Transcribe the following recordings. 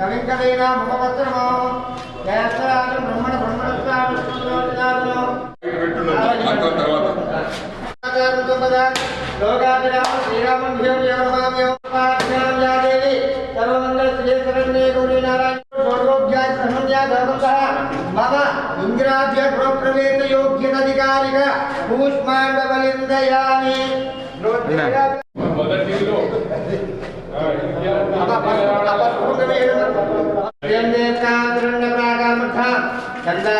కవింకలైన ముఖపత్రమో? జయస్వరాజం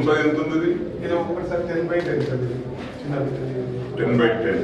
room room size ఎంత ఉంది ఇది ఒక్కసారి టెన్ బై టెన్ సార్ చిన్న ten by ten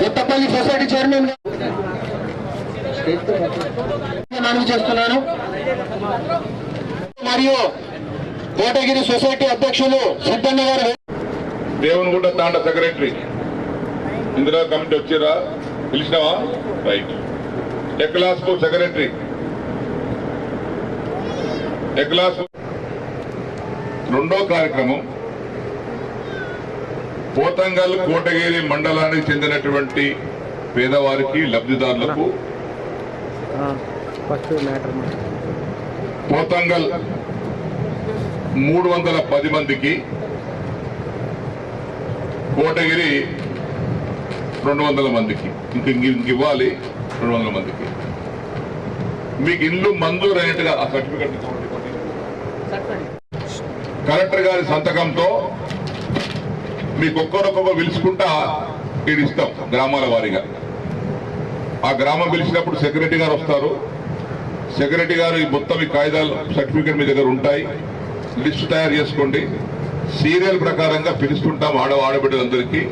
Kothapalli society chairman మనవి చేస్తున్నాను మరియు కోటగిరి సొసైటీ అధ్యక్షులు సిద్ధన్న గారు దేవునిగుంట తాండ సెక్రటరీ. ఇందిరా కమిటీ వచ్చిరా? పిలిచినావా? రైట్. ఎక్లాస్కు సెక్రటరీ. రెండో కార్యక్రమం. పోతంగల్ కోటగిరి మండలానికి చెందినటువంటి పేదవారికి లబ్ధిదారులకు పోతంగల్ మూడు వందల పది మందికి కోటగిరి రెండు వందల మందికి. ఇంక ఇంక ఇవ్వాలి రెండు వందల మందికి. మీకు ఇల్లు మంజూరు అయినట్టుగా ఆ సర్టిఫికెట్ కలెక్టర్ గారి సంతకంతో మీకు ఒక్కరొక్కరు పిలుచుకుంటా ఇది ఇస్తాం గ్రామాల వారీగా. ఆ గ్రామం పిలిచినప్పుడు సెక్రటరీ గారు వస్తారు. సెక్రటరీ గారు ఈ మొత్తం ఈ కాగితాలు సర్టిఫికేట్ మీ దగ్గర ఉంటాయి. లిస్ట్ తయారు చేసుకోండి. సీరియల్ ప్రకారంగా పిలుస్తుంటాం ఆడ ఆడబిడ్డలందరికీ.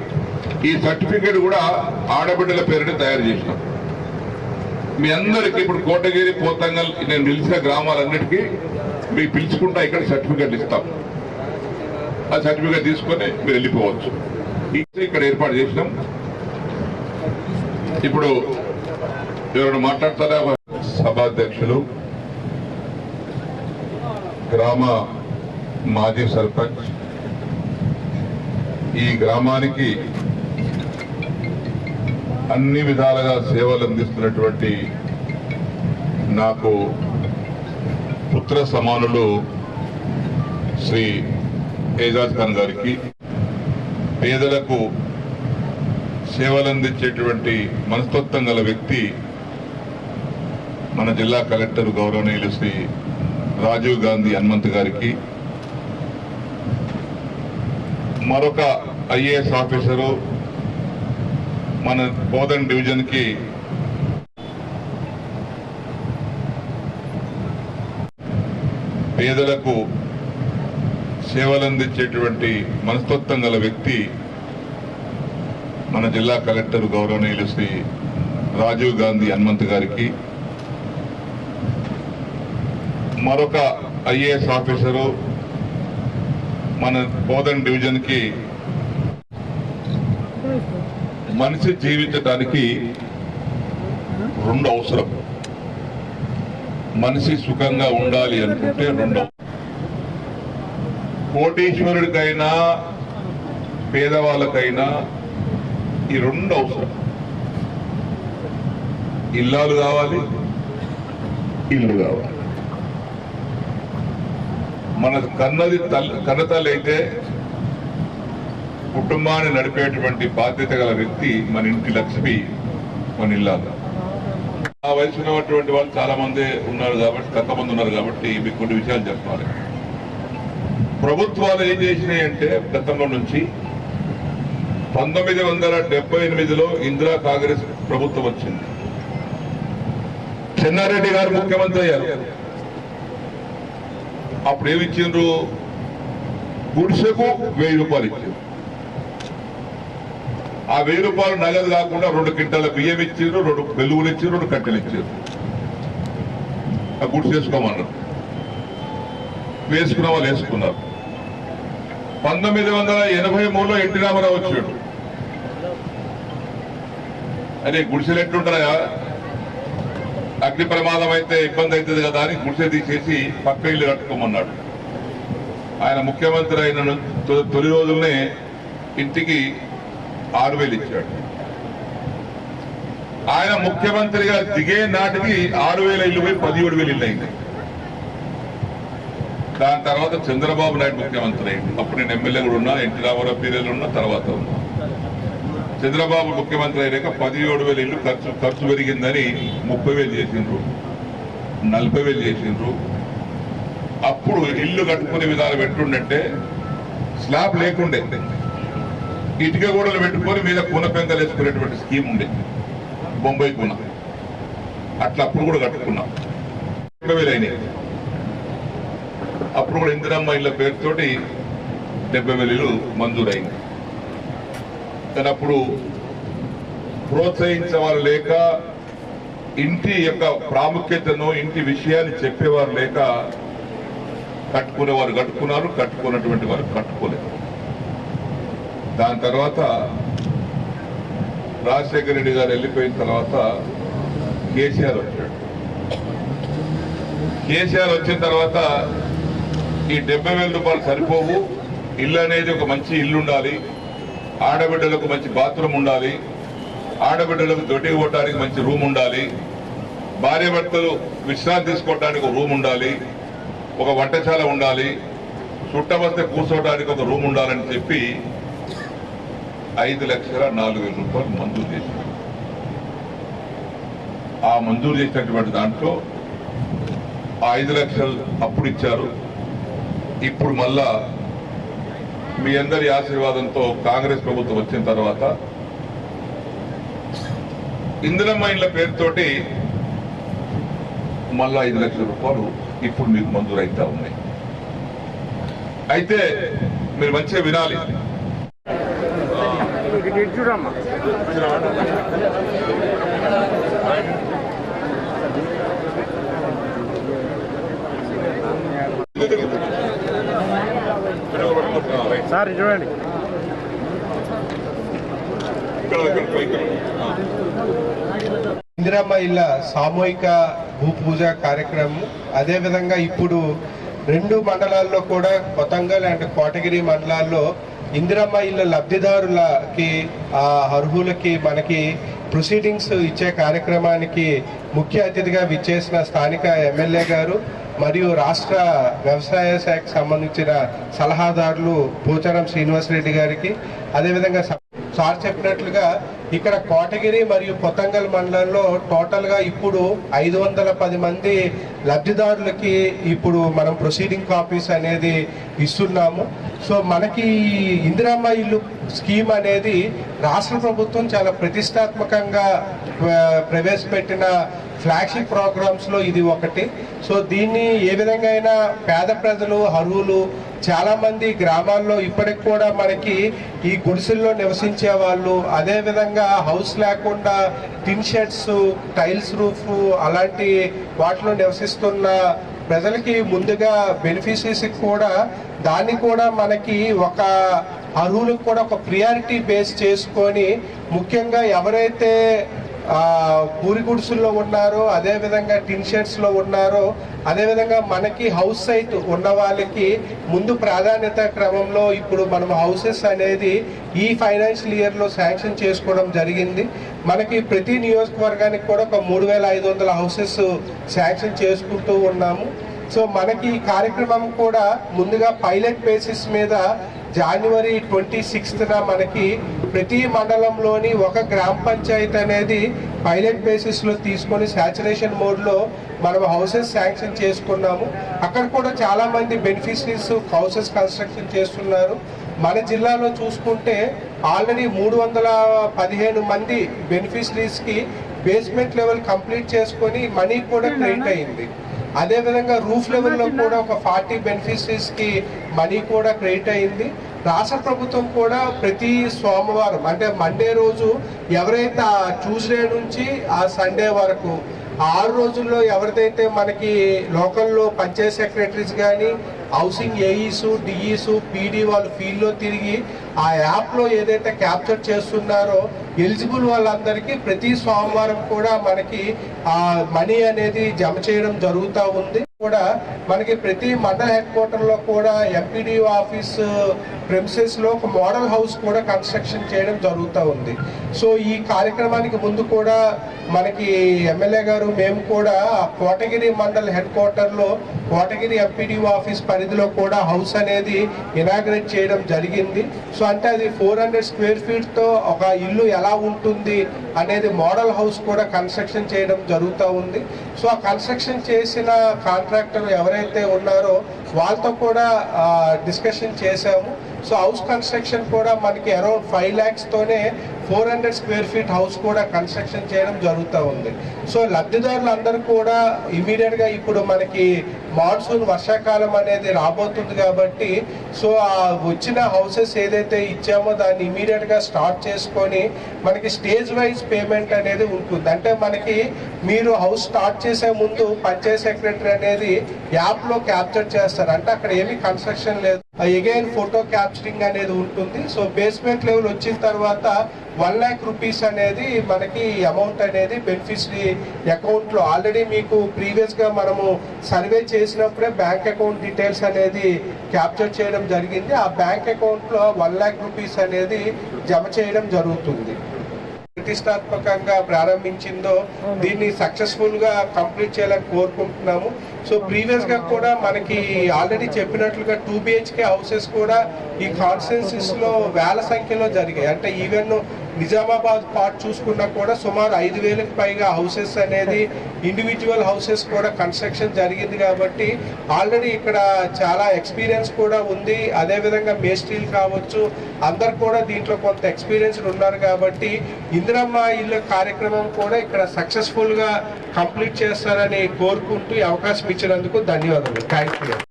ఈ సర్టిఫికెట్ కూడా ఆడబిడ్డల పేరుని తయారు చేసినాం. మీ అందరికీ ఇప్పుడు కోటగిరి పోతంగల్ నేను పిలిచిన గ్రామాలన్నిటికీ మీకు పిలుచుకుంటా ఇక్కడ సర్టిఫికెట్లు ఇస్తాం. ఆ సర్టిఫికెట్ తీసుకొని మీరు వెళ్ళిపోవచ్చు. ఇక్కడ ఏర్పాటు చేసినాం. ఇప్పుడు ఎవరైనా మాట్లాడతారా? సభాధ్యక్షులు గ్రామ మాజీ సర్పంచ్. ఈ గ్రామానికి అన్ని విధాలుగా సేవలు అందిస్తున్నటువంటి నాకు పుత్ర సమానులు శ్రీ ఏజాజ్ ఖాన్ గారికి పేదలకు సేవలందించేటువంటి మనస్తత్వం గల వ్యక్తి మన జిల్లా కలెక్టర్ గౌరవనీయులు శ్రీ రాజీవ్ గాంధీ హనుమంత్ గారికి మరొక ఐఏఎస్ ఆఫీసరు మన బోధన్ డివిజన్కి పేదలకు సేవలు అందించేటువంటి మనస్తత్వం గల వ్యక్తి మన జిల్లా కలెక్టర్ గౌరవనీయులు శ్రీ రాజీవ్ గాంధీ హనుమంత్ గారికి. మరొక ఐఏఎస్ ఆఫీసరు మన బోధన్ డివిజన్కి మనిషి జీవించడానికి రెండు అవసరం. మనిషి సుఖంగా ఉండాలి అనుకుంటే రెండు. కోటీశ్వరుడికైనా పేదవాళ్ళకైనా ఈ రెండు అవసరం. ఇల్లాలు కావాలి ఇల్లు కావాలి. మన కన్నది తల్లి కన్నతల్లి అయితే కుటుంబాన్ని నడిపేటువంటి బాధ్యత గల వ్యక్తి మన ఇంటి లక్ష్మి మన ఇల్లాలు. ఆ వయసు ఉన్నటువంటి వాళ్ళు చాలా మంది ఉన్నారు కాబట్టి తక్కువ మంది ఉన్నారు కాబట్టి మీకు కొన్ని విషయాలు చెప్పాలి. ప్రభుత్వాలు ఏం చేసినాయి అంటే గతంలో నుంచి పంతొమ్మిది వందల డెబ్బై ఎనిమిదిలో ఇందిరా కాంగ్రెస్ ప్రభుత్వం వచ్చింది. చెన్నారెడ్డి గారు ముఖ్యమంత్రి అయ్యారు. అప్పుడు ఏమి ఇచ్చిండ్రు? గుడిసెకు వెయ్యి రూపాయలు ఇచ్చారు ఆ వెయ్యి రూపాయలు నగదు కాకుండా రెండు క్వింటాల బియ్యం ఇచ్చారు రెండు వెలుగులు ఇచ్చారు రెండు కట్టెలు ఇచ్చారు. ఆ గుడిసె వేసుకోమన్నారు వేసుకున్న వాళ్ళు వేసుకున్నారు. పంతొమ్మిది వందల ఎనభై మూడులో ఎన్టీ రామారావు వచ్చాడు. అదే గుడిసెలు ఎట్లుంటారా అగ్ని ప్రమాదం అయితే ఇబ్బంది అవుతుంది కదా అని గుడిసె తీసేసి పక్క ఇల్లు కట్టుకోమన్నాడు. ఆయన ముఖ్యమంత్రి అయిన తొలి రోజుల్నే ఇంటికి ఆరు వేలు ఇచ్చాడు. ఆయన ముఖ్యమంత్రిగా దిగే నాటికి ఆరు వేల ఇల్లు పోయి పదిహేడు వేలు ఇల్లు అయింది. దాని తర్వాత చంద్రబాబు నాయుడు ముఖ్యమంత్రి అయింది అప్పుడు నేను ఎమ్మెల్యే కూడా ఉన్నా ఎన్టీ రామారావు పీరియడ్లో ఉన్నా తర్వాత ఉన్నా. చంద్రబాబు ముఖ్యమంత్రి అయినాక పదిహేడు వేల ఇల్లు ఖర్చు ఖర్చు పెరిగిందని ముప్పై వేలు చేసిండ్రు. నలభై వేలు చేసిండ్రు. అప్పుడు ఇల్లు కట్టుకునే విధానం పెట్టుండంటే స్లాబ్ లేకుండే. ఇటుక గోడలు పెట్టుకొని మీద కూన పెంకలు వేసుకునేటువంటి స్కీమ్ ఉంది. బొంబాయి కూన అట్లా అప్పుడు కూడా కట్టుకున్నాం. అయినాయి. అప్పుడు కూడా ఇందిరమ్మ ఇళ్ళ పేరుతోటి డెబ్బై వేలు ఇల్లు మంజూరైంది. కానీ అప్పుడు ప్రోత్సహించేవారు లేక ఇంటి యొక్క ప్రాముఖ్యతను ఇంటి విషయాన్ని చెప్పేవారు లేక కట్టుకునేవారు కట్టుకున్నారు కట్టుకున్నటువంటి వారు కట్టుకోలేదు. దాని తర్వాత రాజశేఖర రెడ్డి గారు వెళ్ళిపోయిన తర్వాత కేసీఆర్ వచ్చాడు. కేసీఆర్ వచ్చిన తర్వాత ఈ డెబ్బై వేల రూపాయలు సరిపోవు. ఇల్లు అనేది ఒక మంచి ఇల్లు ఉండాలి. ఆడబిడ్డలకు మంచి బాత్రూమ్ ఉండాలి. ఆడబిడ్డలకు దొడ్డికి కొట్టడానికి మంచి రూమ్ ఉండాలి. భార్యభర్తలు విశ్రాంతి తీసుకోవడానికి ఒక రూమ్ ఉండాలి. ఒక వంటశాల ఉండాలి. చుట్టవస్తే కూర్చోవడానికి ఒక రూమ్ ఉండాలని చెప్పి ఐదు లక్షల నాలుగు వేల రూపాయలు మంజూరు చేశారు. ఆ మంజూరు చేసినటువంటి దాంట్లో ఆ ఐదు లక్షలు అప్పుడు ఇచ్చారు. ఇప్పుడు మళ్ళా మీ అందరి ఆశీర్వాదంతో కాంగ్రెస్ ప్రభుత్వం వచ్చిన తర్వాత ఇందిరమ్మ ఇండ్ల పేరుతోటి మళ్ళా ఐదు లక్షల రూపాయలు ఇప్పుడు మీకు మంజూరు అవుతా ఉన్నాయి. అయితే మీరు మంచిగా వినాలి. సార్ చూడండి. ఇందిరమ్మ ఇళ్ళ సామూహిక భూ పూజ కార్యక్రమం అదేవిధంగా ఇప్పుడు రెండు మండలాల్లో కూడా కొతంగల్ అండ్ కోటగిరి మండలాల్లో ఇందిరమ్మ ఇళ్ళ లబ్ధిదారులకి ఆ అర్హులకి మనకి ప్రొసీడింగ్స్ ఇచ్చే కార్యక్రమానికి ముఖ్య అతిథిగా విచ్చేసిన స్థానిక ఎమ్మెల్యే గారు మరియు రాష్ట్ర వ్యవసాయ శాఖకు సంబంధించిన సలహాదారులు పోచారం శ్రీనివాసరెడ్డి గారికి. అదేవిధంగా స- సార్ చెప్పినట్లుగా ఇక్కడ కోటగిరి మరియు కొత్తంగల్ మండలంలో టోటల్గా ఇప్పుడు ఐదు వందల పది మంది లబ్ధిదారులకి ఇప్పుడు మనం ప్రొసీడింగ్ కాపీస్ అనేది ఇస్తున్నాము. సో మనకి ఈ ఇల్లు స్కీమ్ అనేది రాష్ట్ర ప్రభుత్వం చాలా ప్రతిష్టాత్మకంగా ప్రవేశపెట్టిన ఫ్లాగ్షిప్ ప్రోగ్రామ్స్లో ఇది ఒకటి. సో దీన్ని ఏ విధంగా అయినా పేద ప్రజలు అర్హులు చాలామంది గ్రామాల్లో ఇప్పటికి కూడా మనకి ఈ గుడిసెల్లో నివసించే వాళ్ళు అదే విధంగా హౌస్ లేకుండా టిన్ షెడ్స్ టైల్స్ రూఫ్ అలాంటి వాటిలో నివసిస్తున్న ప్రజలకి ముందుగా బెనిఫిషరీస్కి కూడా దాన్ని కూడా మనకి ఒక అర్హులకు కూడా ఒక ప్రియారిటీ బేస్ చేసుకొని ముఖ్యంగా ఎవరైతే పూరి గుడిసెల్లో ఉన్నారో అదే విధంగా టిన్ షెడ్స్ ఉన్నారో అదే విధంగా మనకి హౌస్ సైట్ ఉన్న వాళ్ళకి ముందు ప్రాధాన్యత క్రమంలో ఇప్పుడు మనం హౌసెస్ అనేది ఈ ఫైనాన్షియల్ ఇయర్లో శాంక్షన్ చేసుకోవడం జరిగింది. మనకి ప్రతి నియోజకవర్గానికి కూడా ఒక మూడు వేల ఐదు వందల హౌసెస్ శాంక్షన్ చేసుకుంటూ ఉన్నాము. సో మనకి ఈ కార్యక్రమం కూడా ముందుగా పైలట్ బేసిస్ మీద జనవరి ట్వంటీ సిక్స్త్న మనకి ప్రతి మండలంలోని ఒక గ్రామ పంచాయతీ అనేది పైలట్ బేసిస్లో తీసుకొని సాచురేషన్ మోడ్లో మనం హౌసెస్ శాంక్షన్ చేసుకున్నాము. అక్కడ కూడా చాలా మంది బెనిఫిషరీస్ హౌసెస్ కన్స్ట్రక్షన్ చేస్తున్నారు. మన జిల్లాలో చూసుకుంటే ఆల్రెడీ మూడు వందల పదిహేను మంది బెనిఫిషరీస్కి బేస్మెంట్ లెవెల్ కంప్లీట్ చేసుకొని మనీ కూడా క్రెడిట్ అయింది. అదే విధంగా రూఫ్ లెవెల్లో కూడా ఒక ఫార్టీ బెనిఫిషరీస్కి మనీ కూడా క్రెడిట్ అయింది. రాష్ట్ర ప్రభుత్వం కూడా ప్రతి సోమవారం అంటే మండే రోజు ఎవరైతే ఆ ట్యూస్డే నుంచి ఆ సండే వరకు ఆరు రోజుల్లో ఎవరిదైతే మనకి లోకల్లో పంచాయత్ సెక్రటరీస్ కానీ హౌసింగ్ ఏఈస్ డిఈస్ పీడీ వాళ్ళు ఫీల్డ్లో తిరిగి ఆ యాప్లో ఏదైతే క్యాప్చర్ చేస్తున్నారో ఎలిజిబుల్ వాళ్ళందరికీ ప్రతి సోమవారం కూడా మనకి ఆ మనీ అనేది జమ చేయడం జరుగుతూ ఉంది. కూడా మనకి ప్రతి మండల హెడ్ క్వార్టర్లో కూడా ఎంపీడీఓ ఆఫీస్ ప్రెమిసెస్లో ఒక మోడల్ హౌస్ కూడా కన్స్ట్రక్షన్ చేయడం జరుగుతూ ఉంది. సో ఈ కార్యక్రమానికి ముందు కూడా మనకి ఎమ్మెల్యే గారు మేము కూడా కోటగిరి మండల్ హెడ్ క్వార్టర్లో కోటగిరి ఎంపీడీఓ ఆఫీస్ పరిధిలో కూడా హౌస్ అనేది ఇనాగ్రేట్ చేయడం జరిగింది. సో అంటే అది ఫోర్ హండ్రెడ్ స్క్వేర్ ఫీట్తో ఒక ఇల్లు ఎలా ఉంటుంది అనేది మోడల్ హౌస్ కూడా కన్స్ట్రక్షన్ చేయడం జరుగుతూ ఉంది. సో ఆ కన్స్ట్రక్షన్ చేసిన కాంట్రాక్టర్ ఎవరైతే ఉన్నారో వాళ్ళతో కూడా డిస్కషన్ చేశాము. సో హౌస్ కన్స్ట్రక్షన్ కూడా మనకి around five ల్యాక్స్తోనే four hundred square feet house కూడా కన్స్ట్రక్షన్ చేయడం జరుగుతూ ఉంది. సో లబ్ధిదారులందరూ కూడా ఇమీడియట్గా ఇప్పుడు మనకి మాన్సూన్ వర్షాకాలం అనేది రాబోతుంది కాబట్టి సో ఆ వచ్చిన హౌసెస్ ఏదైతే ఇచ్చామో దాన్ని ఇమీడియట్గా స్టార్ట్ చేసుకొని మనకి స్టేజ్ వైజ్ పేమెంట్ అనేది ఉంటుంది. అంటే మనకి మీరు హౌస్ స్టార్ట్ చేసే ముందు పంచాయత్ సెక్రటరీ అనేది యాప్లో క్యాప్చర్ చేస్తారు. అంటే అక్కడ ఏమీ కన్స్ట్రక్షన్ లేదు. అగైన్ ఫోటో క్యాప్చరింగ్ అనేది ఉంటుంది. సో బేస్మెంట్ లెవెల్ వచ్చిన తర్వాత వన్ ల్యాక్ రూపీస్ అనేది మనకి అమౌంట్ అనేది బెనిఫిషరీ అకౌంట్లో ఆల్రెడీ మీకు ప్రీవియస్గా మనము సర్వే చేసినప్పుడే బ్యాంక్ అకౌంట్ డీటెయిల్స్ అనేది క్యాప్చర్ చేయడం జరిగింది. ఆ బ్యాంక్ అకౌంట్లో వన్ ల్యాక్ రూపీస్ అనేది జమ చేయడం జరుగుతుంది. ప్రతిష్టాత్మకంగా ప్రారంభించిందో దీన్ని సక్సెస్ఫుల్గా కంప్లీట్ చేయాలని కోరుకుంటున్నాము. సో ప్రీవియస్గా కూడా మనకి ఆల్రెడీ చెప్పినట్లుగా టూ బిహెచ్కే హౌసెస్ కూడా ఈ కాన్స్టెన్సీస్లో వేల సంఖ్యలో జరిగాయి. అంటే ఈవెన్ నిజామాబాద్ పార్ట్ చూసుకున్నా కూడా సుమారు ఐదు వేలకు పైగా హౌసెస్ అనేది ఇండివిజువల్ హౌసెస్ కూడా కన్స్ట్రక్షన్ జరిగింది కాబట్టి ఆల్రెడీ ఇక్కడ చాలా ఎక్స్పీరియన్స్ కూడా ఉంది. అదేవిధంగా మేస్ట్రీలు కావచ్చు అందరు కూడా దీంట్లో కొంత ఎక్స్పీరియన్స్ ఉన్నారు కాబట్టి ఇందిరమ్మ ఇల్లు కార్యక్రమం కూడా ఇక్కడ సక్సెస్ఫుల్గా కంప్లీట్ చేస్తారని కోరుకుంటూ అవకాశం ఇచ్చినందుకు ధన్యవాదాలు థ్యాంక్ యూ